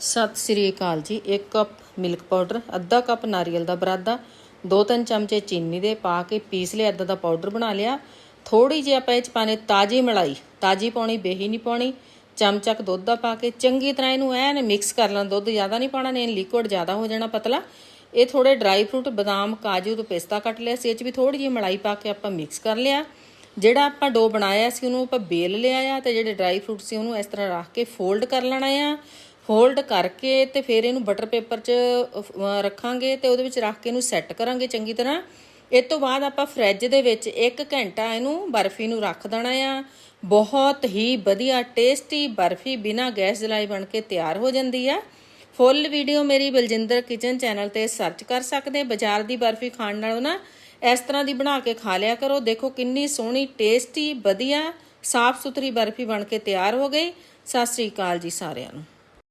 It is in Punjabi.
ਸਤਿ Sri Akal ji. 1 cup milk powder ਅੱਧਾ ਕੱਪ ਨਾਰੀਅਲ ਦਾ ਬਰਾਦਾ 2-3 ਚਮਚੇ ਚੀਨੀ ਦੇ ਪਾ ਕੇ ਪੀਸ ਲਿਆ, ਅੱਧਾ ਦਾ ਪਾਊਡਰ ਬਣਾ ਲਿਆ। ਥੋੜੀ ਜਿਹੀ ਆਪਾਂ ਇਹ ਚ ਪਾਣੇ ਤਾਜੀ ਮਲਾਈ। ਤਾਜੀ ਪਾਉਣੀ, ਬੇਹੀ ਨਹੀਂ ਪਾਉਣੀ। ਚਮਚਕ ਦੁੱਧ ਦਾ ਪਾ ਕੇ ਚੰਗੀ ਤਰ੍ਹਾਂ ਇਹਨੂੰ ਐਨ ਮਿਕਸ ਕਰ ਲੈਣਾ। ਦੁੱਧ ਜ਼ਿਆਦਾ ਨਹੀਂ ਪਾਣਾ ਨੇ ਲਿਕੁਇਡ ਜ਼ਿਆਦਾ ਹੋ ਜਾਣਾ ਪਤਲਾ। ਇਹ ਥੋੜੇ ਡਰਾਈ ਫਰੂਟ ਬਦਾਮ, ਕਾਜੂ ਤੇ ਪਿਸਤਾ ਕੱਟ ਲਿਆ ਸੀ। ਇਹ ਚ ਵੀ ਥੋੜੀ ਜਿਹੀ ਮਲਾਈ ਪਾ ਕੇ ਆਪਾਂ ਮਿਕਸ ਕਰ ਲਿਆ। ਜਿਹੜਾ ਆਪਾਂ ਡੋ ਬਣਾਇਆ ਸੀ, ਉਹਨੂੰ ਆਪਾਂ ਬੇਲ ਲਿਆ ਆ ਤੇ ਜਿਹੜੇ ਡਰਾਈ ਫਰੂਟ ਸੀ, ਉਹਨੂੰ ਇਸ ਤਰ੍ਹਾਂ ਰੱਖ ਕੇ ਫੋਲਡ ਕਰ ਲੈਣਾ ਆ। ਹੋਲਡ ਕਰਕੇ ਤੇ ਫਿਰ ਇਹਨੂੰ ਬਟਰ ਪੇਪਰ 'ਚ ਰੱਖਾਂਗੇ ਤੇ ਉਹਦੇ ਵਿੱਚ ਰੱਖ ਕੇ ਇਹਨੂੰ ਸੈੱਟ ਕਰਾਂਗੇ ਚੰਗੀ ਤਰ੍ਹਾਂ। ਇਸ ਤੋਂ ਬਾਅਦ ਆਪਾਂ ਫ੍ਰਿਜ ਦੇ ਵਿੱਚ 1 ਘੰਟਾ ਇਹਨੂੰ ਬਰਫੀ ਨੂੰ ਰੱਖ ਦੇਣਾ ਆ। ਬਹੁਤ ਹੀ ਵਧੀਆ ਟੇਸਟੀ ਬਰਫੀ ਬਿਨਾ ਗੈਸ ਜਲਾਈ ਬਣ ਕੇ ਤਿਆਰ ਹੋ ਜਾਂਦੀ ਆ। ਫੁੱਲ ਵੀਡੀਓ ਮੇਰੀ ਬਲਜਿੰਦਰ ਕਿਚਨ ਚੈਨਲ ਤੇ ਸਰਚ ਕਰ ਸਕਦੇ ਬਾਜ਼ਾਰ ਦੀ ਬਰਫੀ ਖਾਣ ਨਾਲੋਂ ਨਾ ਇਸ ਤਰ੍ਹਾਂ ਦੀ ਬਣਾ ਕੇ ਖਾ ਲਿਆ ਕਰੋ। ਦੇਖੋ ਕਿੰਨੀ ਸੋਹਣੀ ਟੇਸਟੀ ਵਧੀਆ ਸਾਫ਼ ਸੁਥਰੀ ਬਰਫੀ ਬਣ ਕੇ ਤਿਆਰ ਹੋ ਗਈ। ਸਤਿ ਸ੍ਰੀ ਅਕਾਲ ਜੀ ਸਾਰਿਆਂ ਨੂੰ।